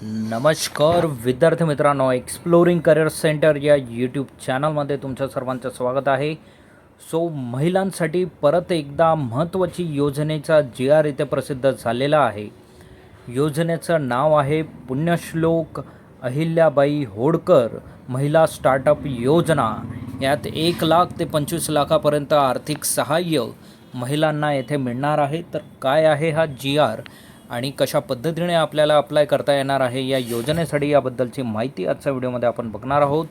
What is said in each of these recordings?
नमस्कार विद्यार्थी मित्रांनो एक्सप्लोरिंग करिअर सेंटर या यूट्यूब चॅनलमध्ये तुमचं सर्वांचं स्वागत आहे. सो महिलांसाठी परत एकदा महत्त्वाची योजनेचा जी आर इथे प्रसिद्ध झालेला आहे. योजनेचं नाव आहे पुण्यश्लोक अहिल्याबाई होडकर महिला स्टार्टअप योजना. यात एक लाख ते पंचवीस लाखापर्यंत आर्थिक सहाय्य महिलांना येथे मिळणार आहे. तर काय आहे हा जी आर आणि कशा पद्धतीने आपल्याला अप्लाय करता येणार आहे या योजनेसाठी याबद्दलची माहिती आजच्या व्हिडिओमध्ये आपण बघणार आहोत.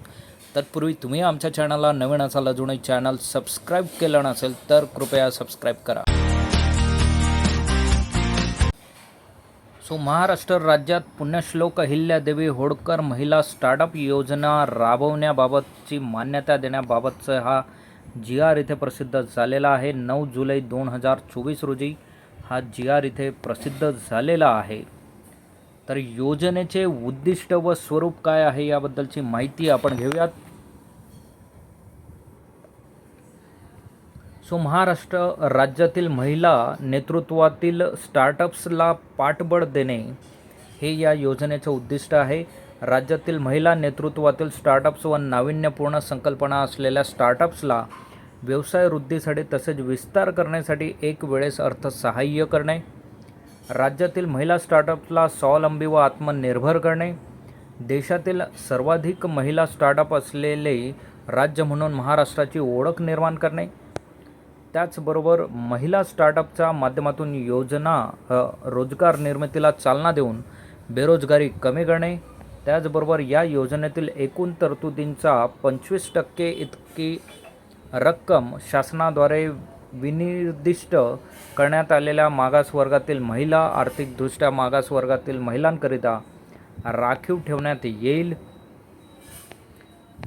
तत्पूर्वी तुम्ही आमच्या चॅनलला नवीन असाल अजूनही चॅनल सबस्क्राईब केलं नसेल तर कृपया सबस्क्राईब करा. सो महाराष्ट्र राज्यात पुण्यश्लोक अहिल्यादेवी होडकर महिला स्टार्टअप योजना राबवण्याबाबतची मान्यता देण्याबाबतचा हा जी आर इथे प्रसिद्ध झालेला आहे. नऊ जुलै दोन हजार चोवीस रोजी हा जी आर इथे प्रसिद्ध झालेला आहे. तर योजनेचे उद्दिष्ट व स्वरूप काय आहे याबद्दलची माहिती आपण घेऊयात. सो महाराष्ट्र राज्यातील महिला नेतृत्वातील स्टार्टअप्सला पाठबळ देणे हे या योजनेचं उद्दिष्ट आहे. राज्यातील महिला नेतृत्वातील स्टार्टअप्स व नाविन्यपूर्ण संकल्पना असलेल्या स्टार्टअप्सला व्यवसाय वृद्धीसाठी तसेच विस्तार करण्यासाठी एक वेळेस अर्थसहाय्य करणे राज्यातील महिला स्टार्टअप्सला स्वावलंबी व आत्मनिर्भर करणे देशातील सर्वाधिक महिला स्टार्टअप असलेले राज्य म्हणून महाराष्ट्राची ओळख निर्माण करणे त्याचबरोबर महिला स्टार्टअपच्या माध्यमातून योजना रोजगार निर्मितीला चालना देऊन बेरोजगारी कमी करणे त्याचबरोबर या योजनेतील एकूण तरतुदींचा पंचवीस टक्के इतकी रक्कम शासनाद्वारे विनिर्दिष्ट करण्यात आलेल्या मागासवर्गातील महिला आर्थिकदृष्ट्या मागासवर्गातील महिलांकरिता राखीव ठेवण्यात येईल.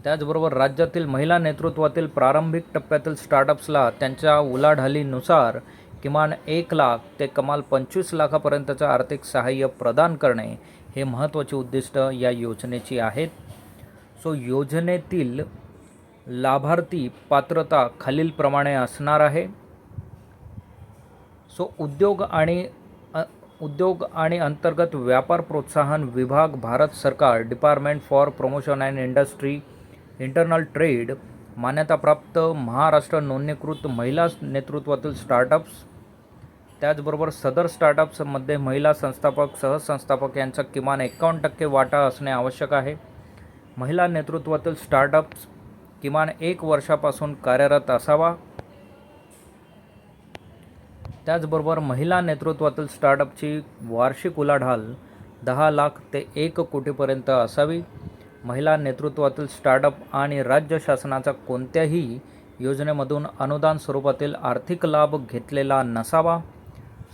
त्याचबरोबर राज्यातील महिला नेतृत्वातील प्रारंभिक टप्प्यातील स्टार्टअप्सला त्यांच्या उलाढालीनुसार किमान एक लाख ते कमाल पंचवीस लाखापर्यंतचं आर्थिक सहाय्य प्रदान करणे हे महत्त्वाचे उद्दिष्ट या योजनेची आहेत. सो योजनेतील लाभार्थी पात्रता खालीलप्रमाणे असणार आहे. सो उद्योग आणि उद्योग आणि अंतर्गत व्यापार प्रोत्साहन विभाग भारत सरकार department for promotion and industry internal trade मान्यताप्राप्त महाराष्ट्र नोंदणीकृत महिला नेतृत्वातील स्टार्टअप्स त्याचबरोबर सदर स्टार्टअप्समध्ये महिला संस्थापक सहसंस्थापक यांचा किमान एकावन्न टक्के वाटा असणे आवश्यक आहे. महिला नेतृत्वातील स्टार्टअप्स किमान एक वर्षापासून कार्यरत असावा. त्याचबरोबर महिला नेतृत्वातील स्टार्टअपची वार्षिक उलाढाल दहा लाख ते एक कोटीपर्यंत असावी. महिला नेतृत्वातील स्टार्टअप आणि राज्य शासनाचा कोणत्याही योजनेमधून अनुदान स्वरूपातील आर्थिक लाभ घेतलेला नसावा.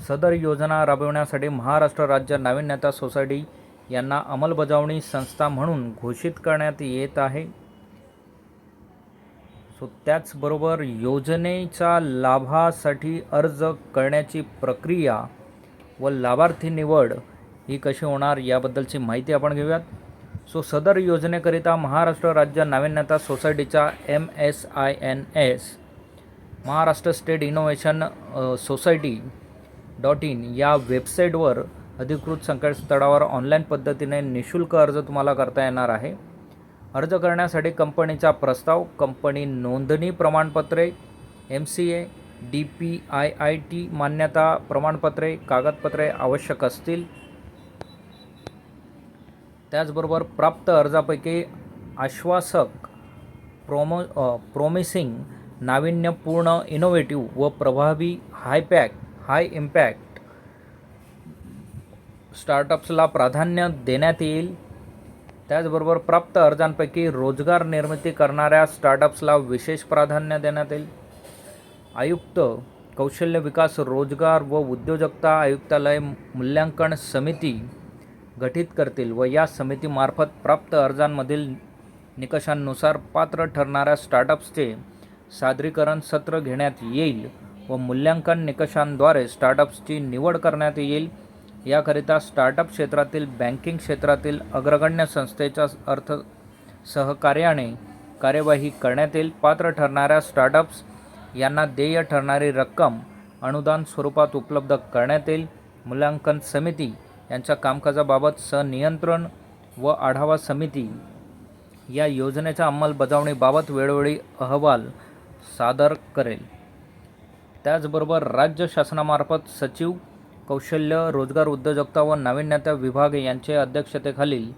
सदर योजना राबविण्यासाठी महाराष्ट्र राज्य नाविन्यता सोसायटी यांना अंमलबजावणी संस्था म्हणून घोषित करण्यात येत आहे. सो त्याचबरोबर योजनेच्या लाभासाठी अर्ज करण्याची प्रक्रिया व लाभार्थी निवड ही कशी होणार याबद्दलची माहिती आपण घेऊयात. सो सदर योजनेकरिता महाराष्ट्र राज्य नाविन्यता सोसायटीच्या M S I N S Maharashtra state innovation society dot in या वेबसाईटवर अधिकृत संकेतस्थळावर ऑनलाईन पद्धतीने निशुल्क अर्ज तुम्हाला करता येणार आहे. अर्ज करण्यासाठी कंपनीचा प्रस्ताव कंपनी नोंदणी प्रमाणपत्रे M C A D P I I T मान्यता प्रमाणपत्रे कागदपत्रे आवश्यक असतील. त्याचबरोबर प्राप्त अर्जापैकी आश्वासक प्रोमो प्रोमिसिंग नाविन्यपूर्ण इनोव्हेटिव्ह व प्रभावी हायपॅक हाय इम्पॅक्ट स्टार्टअप्सला प्राधान्य देण्यात येईल. त्याचबरोबर प्राप्त अर्जांपैकी रोजगार निर्मिती करणाऱ्या स्टार्टअप्सला विशेष प्राधान्य देण्यात येईल. आयुक्त कौशल्य विकास रोजगार व उद्योजकता आयुक्तालय मूल्यांकन समिती गठीत करतील व या समितीमार्फत प्राप्त अर्जांमधील निकषांनुसार पात्र ठरणाऱ्या स्टार्टअप्सचे सादरीकरण सत्र घेण्यात येईल व मूल्यांकन निकषांद्वारे स्टार्टअप्सची निवड करण्यात येईल. याकरिता स्टार्टअप क्षेत्रातील बँकिंग क्षेत्रातील अग्रगण्य संस्थेच्या अर्थ सहकार्याने कार्यवाही करण्यात येईल. पात्र ठरणाऱ्या स्टार्टअप्स यांना देय ठरणारी रक्कम अनुदान स्वरूपात उपलब्ध करण्यात येईल. मूल्यांकन समिती यांच्या कामकाजाबाबत सनियंत्रण व आढावा समिती या योजनेच्या अंमलबजावणीबाबत वेळोवेळी अहवाल सादर करेल. त्याचबरोबर राज्य शासनामार्फत सचिव कौशल्य रोजगार उद्योजकता व नाविन्यता विभाग यांच्या अध्यक्षतेखालील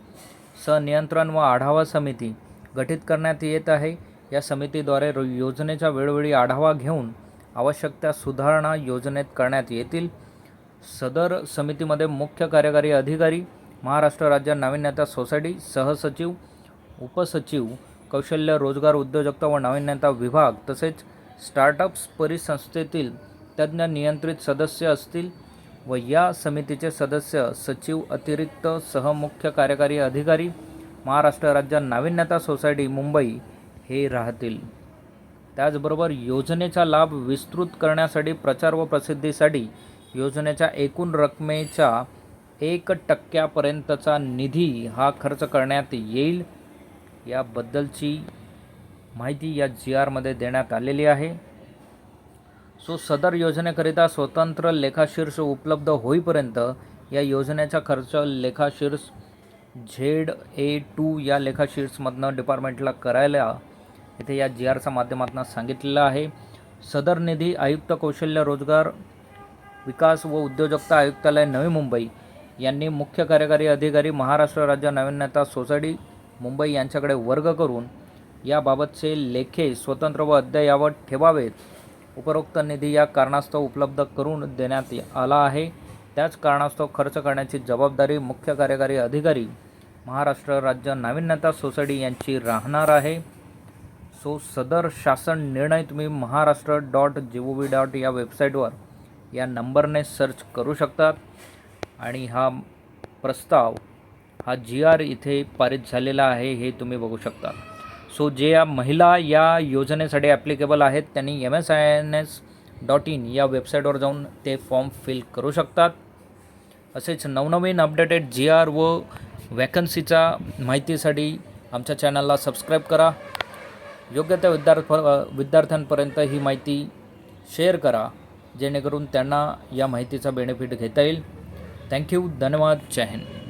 सनियंत्रण व आढावा समिती गठीत करण्यात येत आहे. या समितीद्वारे रो- योजनेचा वेळोवेळी आढावा घेऊन आवश्यक त्या सुधारणा योजनेत करण्यात येतील. सदर समितीमध्ये मुख्य कार्यकारी अधिकारी महाराष्ट्र राज्य नाविन्यता सोसायटी सहसचिव उपसचिव कौशल्य रोजगार उद्योजकता व नाविन्यता विभाग तसेच स्टार्टअप्स परिसंस्थेतील तज्ज्ञ नियंत्रित सदस्य असतील. व या समितीचे सदस्य सचिव अतिरिक्त सहमुख्य कार्यकारी अधिकारी महाराष्ट्र राज्य नाविन्यता सोसायटी मुंबई हे राहतील. त्याचबरोबर योजनेचा लाभ विस्तृत करण्यासाठी प्रचार व प्रसिद्धीसाठी योजनेच्या एकूण रकमेच्या एक टक्क्यापर्यंतचा निधी हा खर्च करण्यात येईल. याबद्दलची माहिती या जी आरमध्ये देण्यात आलेली आहे. सो सदर योजनेकरिता स्वतंत्र लेखाशीर्ष उपलब्ध होईपर्यंत या योजनेचा खर्च लेखाशीर्ष झेड ए टू या लेखाशीर्षमधनं डिपार्टमेंटला करायला इथे या जी आरच्या माध्यमातून सांगितलेलं आहे. सदर निधी आयुक्त कौशल्य रोजगार विकास व उद्योजकता आयुक्तालय नवी मुंबई यांनी मुख्य कार्यकारी अधिकारी महाराष्ट्र राज्य नाविन्यता सोसायटी मुंबई यांच्याकडे वर्ग करून याबाबतचे लेखे स्वतंत्र व अद्ययावत ठेवावेत. उपरोक्त निधी या कारणास्तव उपलब्ध करून देण्यात आला आहे. त्याच कारणास्तव खर्च करण्याची जबाबदारी मुख्य कार्यकारी अधिकारी महाराष्ट्र राज्य नाविन्यता सोसायटी यांची राहणार आहे. सो सदर शासन निर्णय तुम्ही Maharashtra dot G O V dot या वेबसाईटवर या नंबरने सर्च करू शकतात. आणि हा प्रस्ताव हा जी आर इथे पारित झालेला आहे हे तुम्ही बघू शकता सो जे या महिला या योजनेसाठी ॲप्लिकेबल आहेत त्यांनी M S I N S dot in या वेबसाईटवर जाऊन ते फॉर्म फिल करू शकतात. असेच नवनवीन अपडेटेड जी आर व वॅकन्सीच्या माहितीसाठी आमच्या चॅनलला सबस्क्राईब करा. योग्य त्या विद्यार्थ विद्यार्थ्यांपर्यंत ही माहिती शेअर करा जेणेकरून त्यांना या माहितीचा बेनिफिट घेता येईल. थँक्यू धन्यवाद. जय हिंद.